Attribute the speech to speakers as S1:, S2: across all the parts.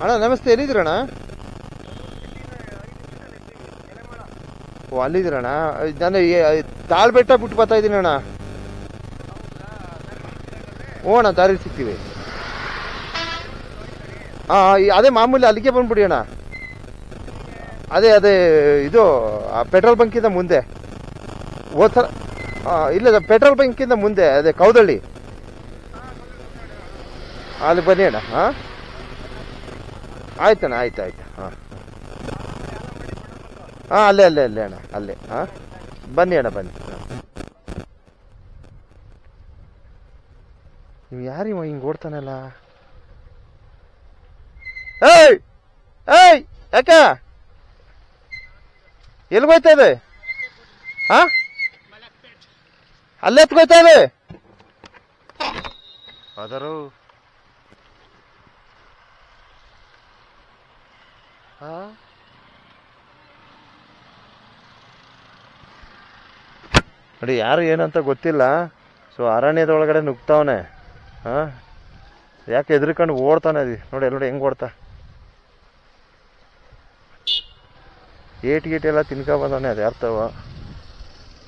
S1: ಅಣ್ಣ, ನಮಸ್ತೆ, ಎಲ್ಲಿದ್ದೀರಣ್ಣ? ಓ, ಅಲ್ಲಿದ್ದೀರಣ್ಣ. ನಾನು ತಾಳ್ ಬೆಟ್ಟ ಬಿಟ್ಟು ಬರ್ತಾ ಇದ್ದೀನಿ ಅಣ್ಣ. ಓ, ಅಣ್ಣ ದಾರಿ ಸಿಗ್ತೀವಿ ಹಾಂ ಅದೇ ಮಾಮೂಲಿ ಅಲ್ಲಿಗೆ ಬಂದ್ಬಿಡಿ ಅಣ್ಣ. ಅದೇ ಅದೇ, ಇದು ಪೆಟ್ರೋಲ್ ಬಂಕಿಂದ ಮುಂದೆ. ಹೋದ ಸಲ ಇಲ್ಲ ಪೆಟ್ರೋಲ್ ಬಂಕಿಂದ ಮುಂದೆ, ಅದೇ, ಕೌದಳ್ಳಿ. ಅಲ್ಲಿ ಬನ್ನಿ ಅಣ್ಣ ಹಾಂ ಆಯ್ತಣ್ಣ, ಆಯ್ತು ಆಯ್ತು. ಹಾಂ. ಹಾಂ, ಅಲ್ಲೇ ಅಲ್ಲೇ ಅಲ್ಲೇ ಅಣ್ಣ, ಅಲ್ಲೇ. ಹಾಂ. ಬನ್ನಿ ಅಣ್ಣ, ಬನ್ನಿ. ಹಾಂ. ನೀವು ಯಾರಿವ ಹಿಂಗೆ ಓಡ್ತಾನಲ್ಲ? ಏಯ್! ಏಯ್! ಯಾಕ? ಎಲ್ಲಿ ಹೋಯ್ತಾ ಇದೆ ಹಾ? ಅಲ್ಲೇ ಎತ್ಕೋಯ್ತಾ ಇದೆ ಅದರು ಹಾ? ನೋಡಿ, ಯಾರು ಏನಂತ ಗೊತ್ತಿಲ್ಲ. ಸೊ, ಅರಣ್ಯದೊಳಗಡೆ ನುಗ್ತಾವನೆ ಹಾ? ಯಾಕೆ ಎದ್ರಿಕೊಂಡು ಓಡ್ತಾನೆ ಅದಿ? ನೋಡಿ, ಅಲ್ಲಿ ನೋಡಿ, ಹೆಂಗ್ ಓಡ್ತಾ? ಏಟ್ ಗೀಟ್ ಎಲ್ಲ ತಿನ್ಕೊ ಬಂದವನೆ, ಅದು ಯಾರ್ತವ?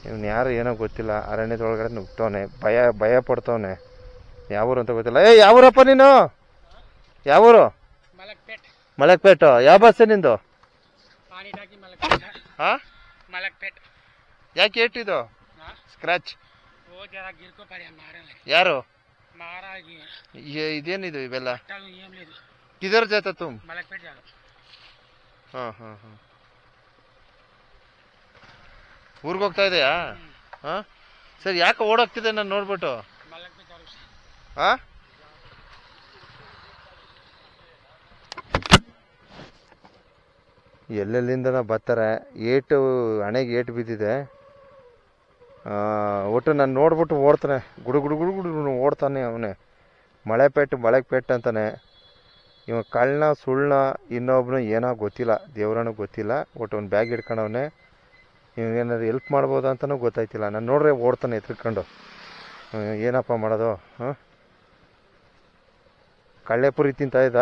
S1: ಇವ್ನು ಯಾರು ಏನೋ ಗೊತ್ತಿಲ್ಲ. ಅರಣ್ಯದೊಳಗಡೆ ನುಗ್ತವನೆ ಭಯ ಭಯ ಪಡ್ತವನೆ. ಯಾವೂರು ಅಂತ ಗೊತ್ತಿಲ್ಲ. ಏ ಯಾವೂರಪ್ಪ ನೀನು? ಯಾವೂರು?
S2: ಮಲಕ್ಪೇಟು.
S1: ಯಾವ ಬಸ್ ನಿಂದು? ಯಾಕೆ
S2: ಇಟ್ಟಿದ್ದು
S1: ಸ್ಕ್ರಾಚ್ ಯಾರು? ಇದೇನಿದು ಇವೆಲ್ಲ? ಕಿದರ್ ಜೊತೆ
S2: ತುಂಬ
S1: ಹಾಂ ಹಾಂ ಹಾಂ. ಊರಿಗೆ ಹೋಗ್ತಾ ಇದೆಯಾ? ಹಾಂ? ಸರಿ ಯಾಕೆ ಓಡೋಗ್ತಿದೆ ನಾನು ನೋಡ್ಬಿಟ್ಟು? ಹಾಂ? ಎಲ್ಲೆಲ್ಲಿಂದನ ಬರ್ತಾರೆ, ಏಟು, ಹಣೆಗೆ ಏಟು ಬಿದ್ದಿದೆ. ಒಟ್ಟು ನಾನು ನೋಡ್ಬಿಟ್ಟು ಓಡ್ತಾನೆ. ಗುಡು ಗುಡು ಗುಡು ಗುಡು ಓಡ್ತಾನೆ ಅವನೇ. ಮಳೆಪೇಟು ಮಳೆಪೇಟು ಅಂತಾನೆ. ಇವ ಕಳ್ಳನ ಸುಳ್ಳನ ಇನ್ನೊಬ್ಬನು ಏನೋ ಗೊತ್ತಿಲ್ಲ, ದೇವ್ರನೂ ಗೊತ್ತಿಲ್ಲ. ಒಟ್ಟು ಒಂದು ಬ್ಯಾಗ್ ಹಿಡ್ಕೊಂಡವನೆ. ಏನಾದ್ರು ಎಲ್ಪ್ ಮಾಡ್ಬೋದು ಅಂತಲೂ ಗೊತ್ತಾಯ್ತಿಲ್ಲ. ನಾನು ನೋಡ್ರೆ ಓಡ್ತಾನೆ ಎತ್ಕೊಂಡು ಏನಪ್ಪ ಮಾಡೋದು ಹಾಂ ಕಳ್ಳೆಪುರಿ ತಿಂತ ಇದ್ದ.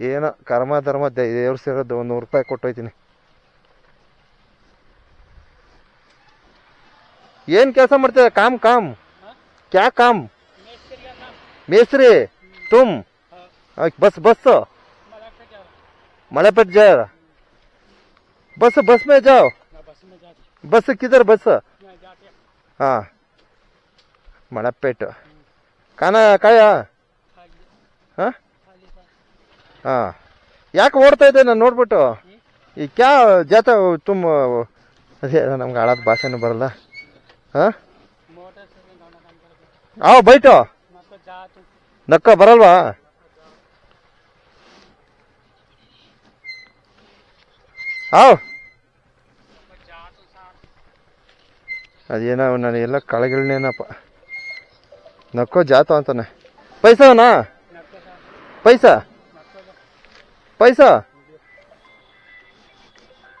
S1: ಏನೋ ಕರ್ಮ ಧರ್ಮ ದೇವ್ರು ಸೇರೋದು ಒಂದು ನೂರು ರೂಪಾಯಿ ಕೊಟ್ಟೋಯ್ತೀನಿ ಏನು ಕೆಲಸ ಮಾಡ್ತಿದ್ದೆ ಕಾಮ್ ಕಾಮ್ ಕ್ಯಾ ಕಾಮ್
S2: मेस्त्री का नाम
S1: ಮೇಸ್ತ್ರಿ ತುಮ್
S2: हाँ
S1: बस बस तो
S2: मलकपेट जाओ
S1: मलेपेट जाएगा बस बस में जाओ
S2: ना बस में जाते
S1: बस किधर बस
S2: यहाँ जाते
S1: हाँ मलेपेट खाना खाया
S2: खाली
S1: हाँ
S2: खाली था
S1: ಹಾಂ. ಯಾಕೆ ಓಡ್ತಾ ಇದ್ದೆ ನಾನು ನೋಡ್ಬಿಟ್ಟು? ಈ ಕ್ಯಾ ಜಾತ ತುಂಬ, ಅದೇ ನಮ್ಗೆ ಆಡೋದು ಭಾಷೆನೂ ಬರಲ್ಲ. ಹಾಂ? ಹಾಂ ಬೈಟು. ನಕ್ಕ ಬರಲ್ವಾ?
S2: ಹಾವ್
S1: ಅದೇನೋ ನಾನು ಎಲ್ಲ ಕಳೆಗಳನ್ನೇನಪ್ಪ ನಕ್ಕೋ ಜಾತ ಅಂತಾನೆ. ಪೈಸಾನಾ? ಪೈಸಾ? ಪೈಸಾ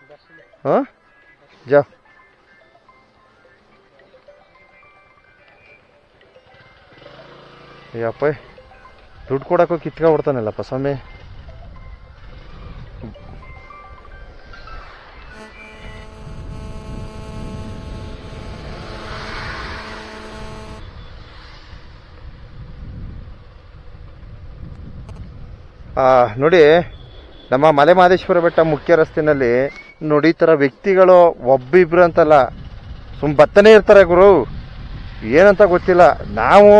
S2: बस में
S1: ಹಾಂ ಜಾ ಯಪ್ಪ ದುಡ್ಡು ಕೊಡಕ್ಕೋ ಕಿತ್ಕ ಬಿಡ್ತಾನಲ್ಲಪ್ಪ ಸ್ವಾಮಿ ಆ, ನೋಡಿ ನಮ್ಮ ಮಲೆ ಮಹದೇಶ್ವರ ಬೆಟ್ಟ ಮುಖ್ಯ ರಸ್ತೆಯಲ್ಲಿ ನೋಡಿ ಈ ಥರ ವ್ಯಕ್ತಿಗಳು ಒಬ್ಬಿಬ್ರು ಅಂತಲ್ಲ ಸುಮ್ಮ ಬತ್ತನೆ ಇರ್ತಾರೆ ಗುರು. ಏನಂತ ಗೊತ್ತಿಲ್ಲ. ನಾವು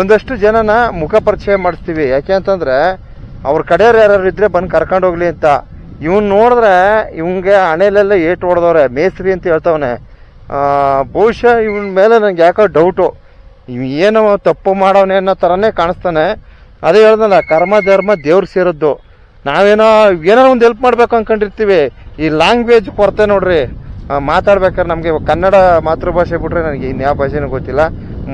S1: ಒಂದಷ್ಟು ಜನನ ಮುಖ ಪರಿಚಯ ಮಾಡಿಸ್ತೀವಿ. ಯಾಕೆ ಅಂತಂದರೆ, ಅವ್ರ ಕಡೆಯವ್ರು ಯಾರ್ಯಾರು ಇದ್ರೆ ಬಂದು ಕರ್ಕೊಂಡು ಹೋಗ್ಲಿ ಅಂತ. ಇವನು ನೋಡಿದ್ರೆ ಇವಂಗೆ ಹಣೆಲೆಲ್ಲ ಏಟು ಹೊಡೆದವ್ರೆ, ಮೇಸ್ತ್ರಿ ಅಂತ ಹೇಳ್ತವನೆ. ಬಹುಶಃ ಇವನ್ ಮೇಲೆ ನನಗೆ ಯಾಕೋ ಡೌಟು ಏನೋ ತಪ್ಪು ಮಾಡವನೇ ಅನ್ನೋ ಥರನೇ ಕಾಣಿಸ್ತಾನೆ. ಅದೇ ಹೇಳ್ದಲ್ಲ, ಕರ್ಮ ಧರ್ಮ ದೇವ್ರು ಸೇರಿದ್ದು. ನಾವೇನೋ ಏನೋ ಒಂದು ಹೆಲ್ಪ್ ಮಾಡ್ಬೇಕು ಅನ್ಕೊಂಡಿರ್ತೀವಿ. ಈ ಲ್ಯಾಂಗ್ವೇಜ್ ಕೊರತೆ ನೋಡ್ರಿ. ಮಾತಾಡ್ಬೇಕಾದ್ರೆ ನಮಗೆ ಕನ್ನಡ ಮಾತೃಭಾಷೆ ಬಿಟ್ರೆ ನನಗೆ ಇನ್ಯಾವ ಭಾಷೆನೂ ಗೊತ್ತಿಲ್ಲ.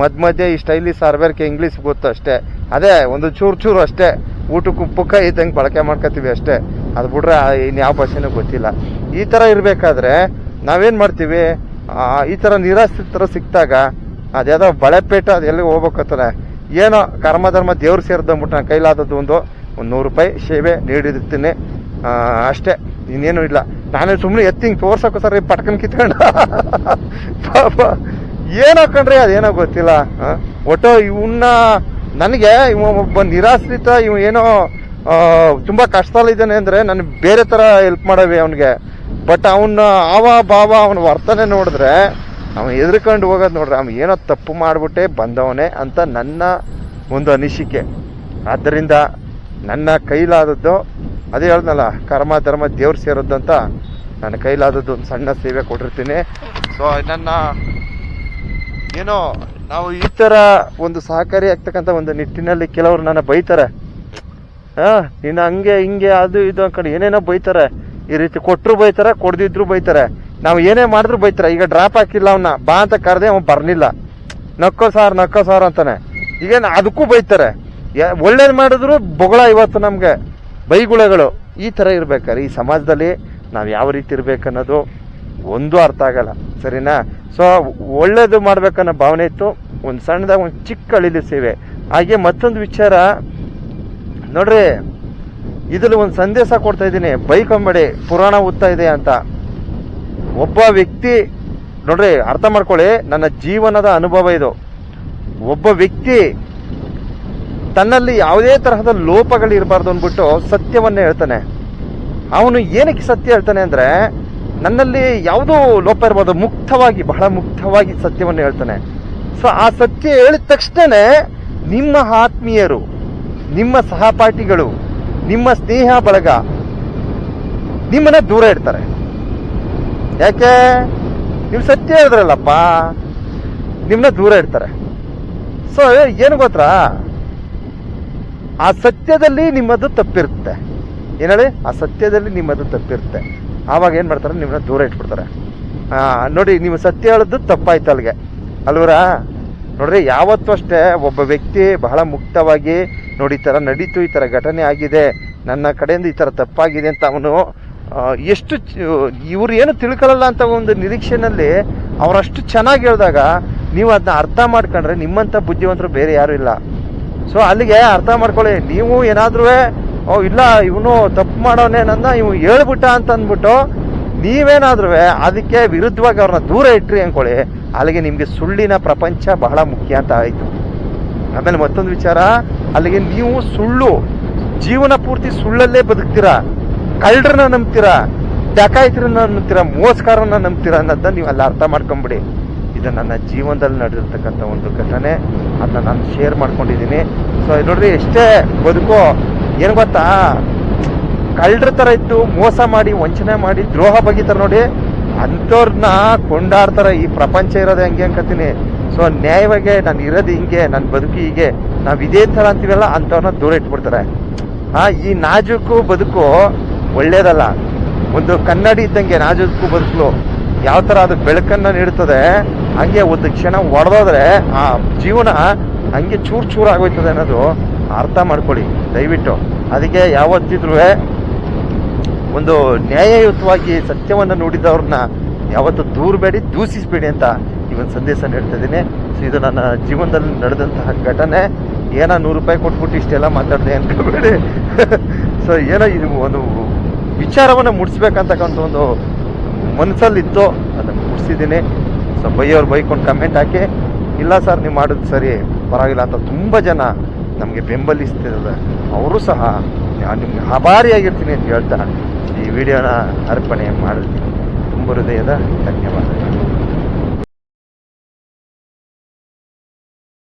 S1: ಮಧ್ಯ ಮಧ್ಯೆ ಈ ಸ್ಟೈಲಿ ಸಾರ್ಬೇರ್ಕೆ ಇಂಗ್ಲೀಷ್ ಗೊತ್ತು ಅಷ್ಟೇ. ಅದೇ, ಒಂದು ಚೂರು ಚೂರು ಅಷ್ಟೇ. ಊಟಕ್ಕೆ ಉಪ್ಪಕ್ಕ ಇದ್ದಂಗೆ ಬಳಕೆ ಮಾಡ್ಕೋತೀವಿ ಅಷ್ಟೇ. ಅದು ಬಿಟ್ರೆ ಇನ್ಯಾವ ಭಾಷೆನೂ ಗೊತ್ತಿಲ್ಲ. ಈ ಥರ ಇರಬೇಕಾದ್ರೆ ನಾವೇನು ಮಾಡ್ತೀವಿ? ಈ ಥರ ನಿರಾಶ್ರಿತರ ಸಿಕ್ಕಿದಾಗ ಅದ್ಯಾವುದೋ ಬಳೆಪೇಟೆ ಅದೆಲ್ಲಿಗೆ ಹೋಗ್ಬೇಕಂತಾನೆ ಏನೋ ಕರ್ಮ ಧರ್ಮ ದೇವ್ರು ಸೇರಿದಂಬಿಟ್ಟು ನನ್ನ ಕೈಲಾದದ್ದು ಒಂದು ಒಂದು ನೂರು ರೂಪಾಯಿ ಸೇವೆ ನೀಡಿರ್ತೀನಿ. ಅಷ್ಟೇ. ಇನ್ನೇನು ಇಲ್ಲ. ನಾನು ಸುಮ್ಮನೆ ಎತ್ತಿಂಗ್ ತೋರ್ಸೋಕೆ ಸರ್ ಪಟ್ಕನ್ ಕಿತ್ಕೊಂಡು. ಪಾಪ. ಏನೋ ಕಣ್ರಿ ಅದೇನೋ ಗೊತ್ತಿಲ್ಲ? ಒಟ್ಟು ಇವನ್ನ ನನಗೆ ಇವ ಒಬ್ಬ ನಿರಾಶ್ರಿತ, ಇವ ಏನೋ ತುಂಬ ತುಂಬಾ ಕಷ್ಟದಲ್ಲಿದ್ದಾನೆ ಅಂದರೆ ನಾನು ಬೇರೆ ಥರ ಹೆಲ್ಪ್ ಮಾಡವೆ ಅವನಿಗೆ. ಬಟ್ ಅವನ ಆವ ಭಾವ, ಅವನ ವರ್ತನೆ ನೋಡಿದ್ರೆ ಅವನು ಎದ್ರಕೊಂಡು ಹೋಗೋದು ನೋಡ್ರಿ ಅವ್ನು ಏನೋ ತಪ್ಪು ಮಾಡಿಬಿಟ್ಟೆ, ಬಂದವನೇ ಅಂತ ನನ್ನ ಒಂದು ಅನಿಸಿಕೆ. ಆದ್ದರಿಂದ ನನ್ನ ಕೈಲಾದದ್ದು, ಅದೇ ಹೇಳ್ದಲ್ಲ ಕರ್ಮ, ಧರ್ಮ, ದೇವ್ರು ಸೇರೋದು ನನ್ನ ಕೈಲಾದದ್ದು ಒಂದು ಸಣ್ಣ ಸೇವೆ ಕೊಟ್ಟಿರ್ತೀನಿ. ಸೊ ನನ್ನ ಏನೋ, ನಾವು ಈ ಥರ ಒಂದು ಸಹಕಾರಿ ಆಗ್ತಕ್ಕಂಥ ಒಂದು ನಿಟ್ಟಿನಲ್ಲಿ ಕೆಲವರು ನನ್ನ ಬೈತಾರೆ. ಹಾಂ ಇನ್ನು ಹಂಗೆ, ಹಿಂಗೆ, ಅದು, ಇದು ಅಂದ್ಕೊಂಡು ಏನೇನೋ ಬೈತಾರೆ. ಈ ರೀತಿ ಕೊಟ್ಟರು ಬೈತಾರೆ, ಕೊಡ್ದಿದ್ರು ಬೈತಾರೆ. ನಾವು ಏನೇ ಮಾಡಿದ್ರು ಬೈತಾರೆ. ಈಗ ಡ್ರಾಪ್ ಹಾಕಿಲ್ಲ ಅವನ್ನ ಬಾ ಅಂತ ಕರೆದೆ ಅವ್ನು ಬರಲಿಲ್ಲ. ನಕ್ಕೋ ಸಾರ್ ನಕ್ಕೋ ಸಾರ್ ಅಂತಾನೆ. ಈಗ ಅದಕ್ಕೂ ಬೈತಾರೆ. ಒಳ್ಳೇದ್ ಮಾಡಿದ್ರು ಬೊಗಳ ಇವತ್ತು ನಮಗೆ. ಬೈಗುಳಗಳು. ಈ ಥರ ಇರ್ಬೇಕಾರೆ, ಈ ಸಮಾಜದಲ್ಲಿ ನಾವು ಯಾವ ರೀತಿ ಇರ್ಬೇಕನ್ನೋದು ಒಂದು ಅರ್ಥ ಆಗಲ್ಲ. ಸರಿನಾ? ಸೊ ಒಳ್ಳೇದು ಮಾಡ್ಬೇಕನ್ನೋ ಭಾವನೆ ಇತ್ತು. ಒಂದು ಸಣ್ಣದಾಗ ಒಂದು ಚಿಕ್ಕ ಅಳಿಲಿ ಸೇವೆ. ಹಾಗೆ ಮತ್ತೊಂದು ವಿಚಾರ. ನೋಡ್ರಿ, ಇದ್ರಲ್ಲಿ ಒಂದು ಸಂದೇಶ ಕೊಡ್ತಾ ಇದ್ದೀನಿ. ಬೈಕೊಂಬೇಡಿ, ಪುರಾಣ ಓದ್ತಾ ಇದೆ ಅಂತ. ಒಬ್ಬ ವ್ಯಕ್ತಿ, ನೋಡ್ರಿ, ಅರ್ಥ ಮಾಡ್ಕೊಳ್ಳಿ. ನನ್ನ ಜೀವನದ ಅನುಭವ ಇದು. ಒಬ್ಬ ವ್ಯಕ್ತಿ ತನ್ನಲ್ಲಿ ಯಾವುದೇ ತರಹದ ಲೋಪಗಳು ಇರಬಾರ್ದು ಅಂದ್ಬಿಟ್ಟು ಸತ್ಯವನ್ನೇ ಹೇಳ್ತಾನೆ. ಅವನು ಏನಕ್ಕೆ ಸತ್ಯ ಹೇಳ್ತಾನೆ ಅಂದ್ರೆ, ನನ್ನಲ್ಲಿ ಯಾವುದೋ ಲೋಪ ಇರಬಾರ್ದು ಮುಕ್ತವಾಗಿ, ಬಹಳ ಮುಕ್ತವಾಗಿ ಸತ್ಯವನ್ನು ಹೇಳ್ತಾನೆ. ಸೊ ಆ ಸತ್ಯ ಹೇಳಿದ ತಕ್ಷಣ ನಿಮ್ಮ ಆತ್ಮೀಯರು, ನಿಮ್ಮ ಸಹಪಾಠಿಗಳು, ನಿಮ್ಮ ಸ್ನೇಹ ಬಳಗ ನಿಮ್ಮನ್ನ ದೂರ ಇಡ್ತಾರೆ. ಯಾಕೆ? ನೀವು ಸತ್ಯ ಹೇಳಿದ್ರಲ್ಲಪ್ಪ, ನಿಮ್ಮನ್ನ ದೂರ ಇಡ್ತಾರೆ. ಸೊ ಏನು ಗೊತ್ತಾ ಆ ಸತ್ಯದಲ್ಲಿ ನಿಮ್ಮದು ತಪ್ಪಿರುತ್ತೆ. ಏನೇಳಿ ಆ ಸತ್ಯದಲ್ಲಿ ನಿಮ್ಮದು ತಪ್ಪಿರುತ್ತೆ. ಆವಾಗ ಏನು ಮಾಡ್ತಾರೆ? ನಿಮ್ಮನ್ನ ದೂರ ಇಟ್ಬಿಡ್ತಾರೆ. ನೋಡಿ, ನೀವು ಸತ್ಯ ಹೇಳೋದು ತಪ್ಪಾಯ್ತು ಅಲ್ಲಿಗೆ ಅಲ್ವರಾ? ನೋಡ್ರಿ, ಯಾವತ್ತೂ ಅಷ್ಟೇ ಒಬ್ಬ ವ್ಯಕ್ತಿ ಬಹಳ ಮುಕ್ತವಾಗಿ ನೋಡಿ, ಈ ಥರ ನಡೀತು, ಈ ಥರ ಘಟನೆ ಆಗಿದೆ. ನನ್ನ ಕಡೆಯಿಂದ ಈ ಥರ ತಪ್ಪಾಗಿದೆ ಅಂತ ಅವನು ಎಷ್ಟು ಇವ್ರು ಏನು ತಿಳ್ಕೊಳ್ಳಲ್ಲ ಅಂತ ಒಂದು ನಿರೀಕ್ಷೆನಲ್ಲಿ ಅವರಷ್ಟು ಚೆನ್ನಾಗಿ ಹೇಳಿದಾಗ ನೀವು ಅದನ್ನ ಅರ್ಥ ಮಾಡ್ಕೊಂಡ್ರೆ ನಿಮ್ಮಂಥ ಬುದ್ಧಿವಂತರು ಬೇರೆ ಯಾರು ಇಲ್ಲ. ಸೊ ಅಲ್ಲಿಗೆ ಅರ್ಥ ಮಾಡ್ಕೊಳ್ಳಿ. ನೀವು ಏನಾದ್ರೂ ಓ, ಇಲ್ಲ, ಇವನು ತಪ್ಪು ಮಾಡೋನೇ ನನ್ನ ಇವ್ ಹೇಳ್ಬಿಟ್ಟ ಅಂತ ಅಂದ್ಬಿಟ್ಟು ನೀವೇನಾದ್ರೂ ಅದಕ್ಕೆ ವಿರುದ್ಧವಾಗಿ ಅವ್ರನ್ನ ದೂರ ಇಟ್ರಿ ಅನ್ಕೊಳ್ಳಿ ಅಲ್ಲಿಗೆ ನಿಮಗೆ ಸುಳ್ಳಿನ ಪ್ರಪಂಚ ಬಹಳ ಮುಖ್ಯ ಅಂತ ಆಯ್ತು. ಆಮೇಲೆ ಮತ್ತೊಂದು ವಿಚಾರ, ಅಲ್ಲಿಗೆ ನೀವು ಸುಳ್ಳು, ಜೀವನ ಪೂರ್ತಿ ಸುಳ್ಳಲ್ಲೇ ಬದುಕ್ತೀರಾ? ಕಳ್ಳರನ್ನ ನಂಬ್ತೀರಾ? ಡಕಾಯಿತರನ್ನ ನಂಬ್ತೀರಾ? ಮೋಸ್ಕಾರನ್ನ ನಂಬ್ತೀರಾ ಅನ್ನೋದನ್ನ ನೀವು ಅಲ್ಲಿ ಅರ್ಥ ಮಾಡ್ಕೊಂಬಿಡಿ. ಇದು ನನ್ನ ಜೀವನದಲ್ಲಿ ನಡೆದಿರ್ತಕ್ಕಂಥ ಒಂದು ಘಟನೆ. ಅದನ್ನ ನಾನು ಶೇರ್ ಮಾಡ್ಕೊಂಡಿದ್ದೀನಿ. ಸೊ ನೋಡ್ರಿ, ಎಷ್ಟೇ ಬದುಕು, ಏನು ಗೊತ್ತಾ? ಕಳ್ಳರ ಥರ ಇದ್ದು ಮೋಸ ಮಾಡಿ, ವಂಚನೆ ಮಾಡಿ, ದ್ರೋಹ ಬಗೀತಾರೆ ನೋಡಿ ಅಂಥವ್ರನ್ನ ಕೊಂಡಾಡ್ತಾರೆ ಈ ಪ್ರಪಂಚ ಇರೋದೇ ಹಂಗೆ ಅನ್ಕೋತೀನಿ ಸೊ ನ್ಯಾಯವಾಗಿ ನಾನು ಇರೋದು ಹಿಂಗೆ ನನ್ನ ಬದುಕು ಹೀಗೆ, ನಾವು ಇದೇ ಥರ ಅಂತೀವಲ್ಲ ಅಂಥವ್ರನ್ನ ದೂರ ಇಟ್ಬಿಡ್ತಾರೆ. ಆ, ಈ ನಾಜೂಕು ಬದುಕು ಒಳ್ಳೇದಲ್ಲ. ಒಂದು ಕನ್ನಡಿ ಇದ್ದಂಗೆ ನಾಜೂಕು ಬದುಕು ಯಾವ ಥರ ಅದು ಬೆಳಕನ್ನು ನೀಡುತ್ತದೆ ಹಂಗೆ ಒಂದು ಕ್ಷಣ ಒಡೆದೋದ್ರೆ ಆ ಜೀವನ ಹಂಗೆ ಚೂರು ಚೂರು ಆಗೋಯ್ತದೆ ಅನ್ನೋದು ಅರ್ಥ ಮಾಡ್ಕೊಳ್ಳಿ ದಯವಿಟ್ಟು. ಅದಕ್ಕೆ ಯಾವತ್ತಿದ್ರೂ ಒಂದು ನ್ಯಾಯಯುತವಾಗಿ ಸತ್ಯವನ್ನು ನುಡಿದವ್ರನ್ನ ಯಾವತ್ತು ದೂರಬೇಡಿ ದೂಷಿಸಬೇಡಿ ಅಂತ ಈ ಒಂದು ಸಂದೇಶ ನೀಡ್ತಾ ಇದ್ದೀನಿ. ಸೊ ಇದು ನನ್ನ ಜೀವನದಲ್ಲಿ ನಡೆದಂತಹ ಘಟನೆ. ಏನೋ ನೂರು ರೂಪಾಯಿ ಕೊಟ್ಬಿಟ್ಟು ಇಷ್ಟೆಲ್ಲ ಮಾತಾಡಿದೆ ಅಂದ್ಕೋಬೇಡಿ ಸೊ ಏನೋ ಇದು ಒಂದು ವಿಚಾರವನ್ನು ಮುಡಿಸ್ಬೇಕಂತಕ್ಕಂಥ ಒಂದು ಮನಸ್ಸಲ್ಲಿತ್ತು. ಅದನ್ನು ಮುಡಿಸಿದ್ದೀನಿ. ಸೊ ಬೈಯವ್ರು ಬೈಕೊಂಡು ಕಮೆಂಟ್ ಹಾಕಿ, ಇಲ್ಲ ಸರ್ ನೀವು ಮಾಡೋದು ಸರಿ, ಪರವಾಗಿಲ್ಲ ಅಂತ ತುಂಬ ಜನ ನಮಗೆ ಬೆಂಬಲಿಸ್ತಿದ್ದಾರೆ. ಅವರು ಸಹ, ನಾನು ನಿಮ್ಗೆ ಆಭಾರಿಯಾಗಿರ್ತೀನಿ ಅಂತ ಹೇಳ್ತಾ ಈ ವಿಡಿಯೋನ ಅರ್ಪಣೆ ಮಾಡಿರ್ತೀನಿ ತುಂಬ ಹೃದಯದ ಧನ್ಯವಾದಗಳು.